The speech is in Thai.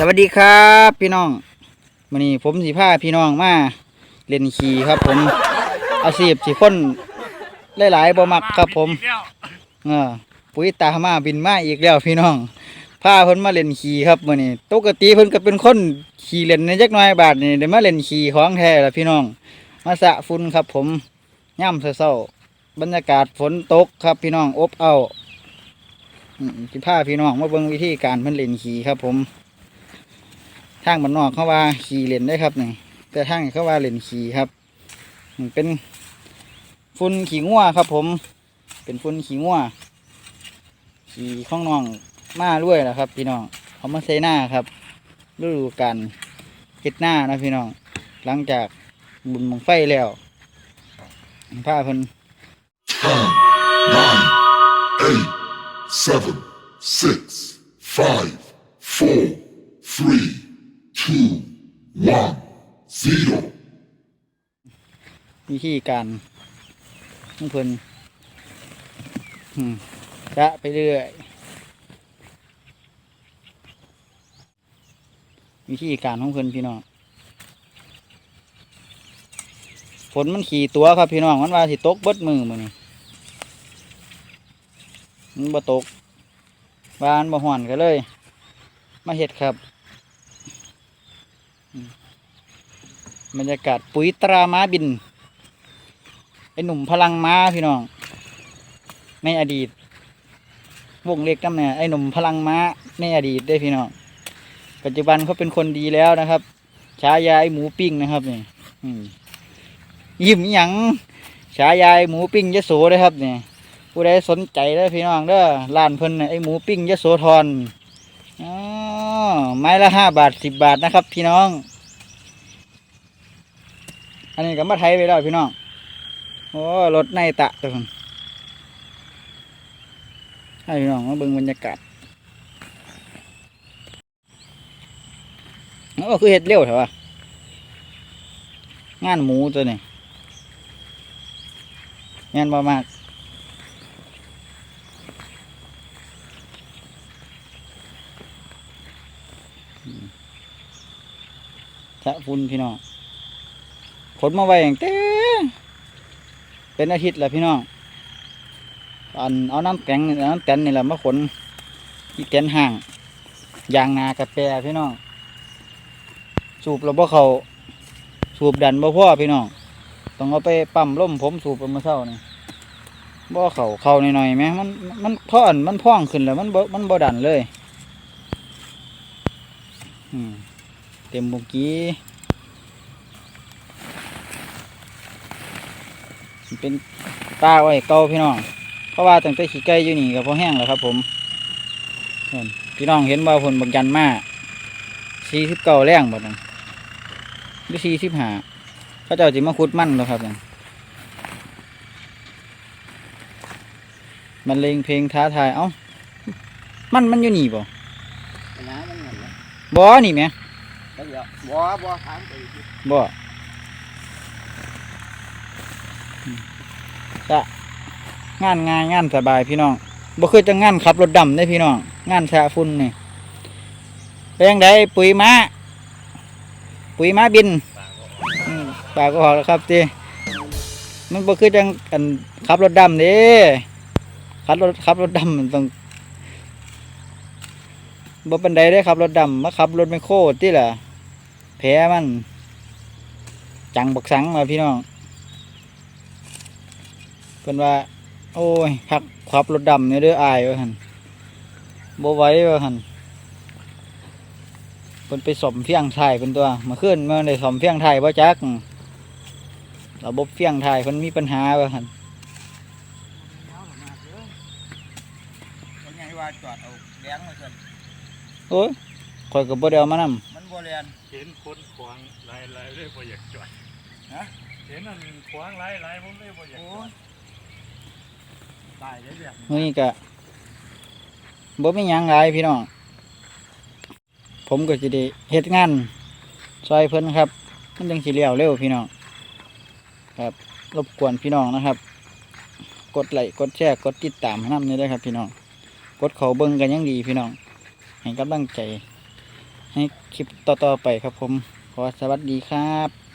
สวัสดีครับพี่น้องวันนี้ผมสีผ้าพี่น้องมาเล่นขี่ครับ ผมอาชีพสีคนหลายๆบ่มักครับผมเออปุ๋ยตามาบินมาอีกแล้วพี่น้องพาเพิ่นมาเล่นขี่ครับมื้อนี้ปกติเพิ่นก็เป็นคนขี่เล่นในจักหน่อยบาทนี่ได้มาเล่นขี่ของแท้ละพี่น้อง มาสะฝุ่นครับ ผมย่ำเศร้าบรรยากาศฝนตกครับพี่น้องอบเอาวอืมสิพาพี่น้องมาเบิ่งวิธีการเพิ่นเล่นขี่ครับ ผม ทางบ้านนอกเขาว่าขี่เล่นได้ครับนี่แต่ทางเขาว่าเล่นขี่ครับเป็นฝุ่นขี่งัวครับ ผม เป็นฝุ่นขี่งัวขี่ข้องน้องมาด้วยนะครับ พี่น้องเขามาใส่หน้าครับฤดูการเฮ็ดหน้านะพี่น้อง หลังจากบุญมังไฟแล้วผ้าพิ่น Ten, nine, eight, seven, six, five, four, three, two, one, zero. วิธีการของเพิ่นอืมจะไปเรื่อย วิธีการของเพิ่นพี่น้องฝนมันขี่ตัวครับพี่น้องมันว่าสิตกเบิดมือมือนี่มันบ่ตกบานบ่ห่อนกันเลย มาเห็ดครับอืม บรรยากาศปุ๋ยตราม้าบินไอหนุ่มพลังม้าพี่น้อง ในอดีต วงเล็กน้ำเนี่ยไอหนุ่มพลังม้าในอดีตได้พี่น้อง ปัจจุบันเขาเป็นคนดีแล้วนะครับฉายาไอหมูปิ้งนะครับนี่ยิ้มอิหยังฉายาไอหมูปิ้งยโสเลยครับนี่ผู้ใดสนใจได้พี่น้องเด้อร้านเพิ่นไอหมูปิ้งยโสธรอ๋อไม้ละห้าบาทสิบบาทนะครับ พี่น้อง อันนี้ก็มาไทยไปแล้วพี่น้อง โอ้รถในตะตัวคนให้พี่น้องมาเบิ่งบรรยากาศโอ้คือเห็ดเร็วเถอะวะงานหมูตัวนี้งานบ่มากอืมสะฝุ่นพี่น้อง ขนมาไว้อย่างเต้เป็นอาทิตย์แหละพี่น้องอันเอาน้ำแข็งน้ำแตนนี่แหละมาขนที่เต็นห่างยางนากระแปรพี่น้องสูบเราบ่เขาสูบดันบ่พ่อพี่น้องต้องเอาไปปั๊มล่มผมสูบไปเมื่อเช้านี่บ่เขาเขาหน่อยๆไหมมันมันพ่อนมันพ่องขึ้นแล้วมันบ่มันบ่ดันเลยอืมเต็มบุกี้ เป็นปลาไว้เก่าพี่น้อง เพราะว่าตั้งแต่ขี้ไก่อยู่นี่ก็พอแห้งแล้วครับผมนั่นพี่น้องเห็นว่าผลบักยันมาสี่สิบเก้าแรงบ่นั่นหรือสี่สิบห้าเขาเจ้าจิมาขุดมันแล้วครับนั่นมันเลงเพลงท้าทาย เอ้า มันมันอยู่นี่บ่น้ำมันเหมือนแล้วบ่นี่แหมก็เดี๋ยวบัวบัวทางไปอีกทีบ่ จะงานง่ายงานสบายพี่น้องบ่คือจะงานขับรถดำได้พี่น้องงานแชาฝุ่นนี่เป็นยังไงปุ๋ยม้า ปุ๋ยม้าบินปากก็พอกแล้วครับจีมันบ่คือจังกันขับรถดำเด้ขับรถขับรถดำมันต้องบ่เป็นไดได้ขับรถดำมาขับรถไมคโครที่ล่ะแพ้มัน จังบักสังมาพี่น้อง เป็นว่า โอ้ยพักขับรถดำเนี่ยเด้ออายว่าหันบ่ไหว้ว่าหันเป็นไปสมเฟียงไทยเป็นตัวเมาขึ้นเมื่อได้สมเฟียงไทยว่าจักระบบเฟียงไทยมันมีปัญหาว่าหันเป็นไงว่าจอดเอาแรงมาสั่นโอ้ยคอยกับบ่เดียวมานำมันบัวเรียนเห็นคนขวางหลายหลายเลยบ่อยากจอดฮะเห็นอันขวางหลายหลายผมเลยบ่อยากจอด ตายเลยแบบ มื้อ นี้ก็บ่มีหยังหลายพี่น้อง ผมก็สิได้เฮ็ดงานซอยเพิ่นครับ มันจังสิเลี้ยวเร็วพี่น้อง ครับ รบกวนพี่น้องนะครับ กดไลค์กดแชร์กดติดตามให้นำนี่ด้วยครับ พี่น้อง กดเขาเบิ่งกันยังดีพี่น้องให้กำลังใจ ให้คลิปต่อๆไปครับผม ขอสวัสดีครับ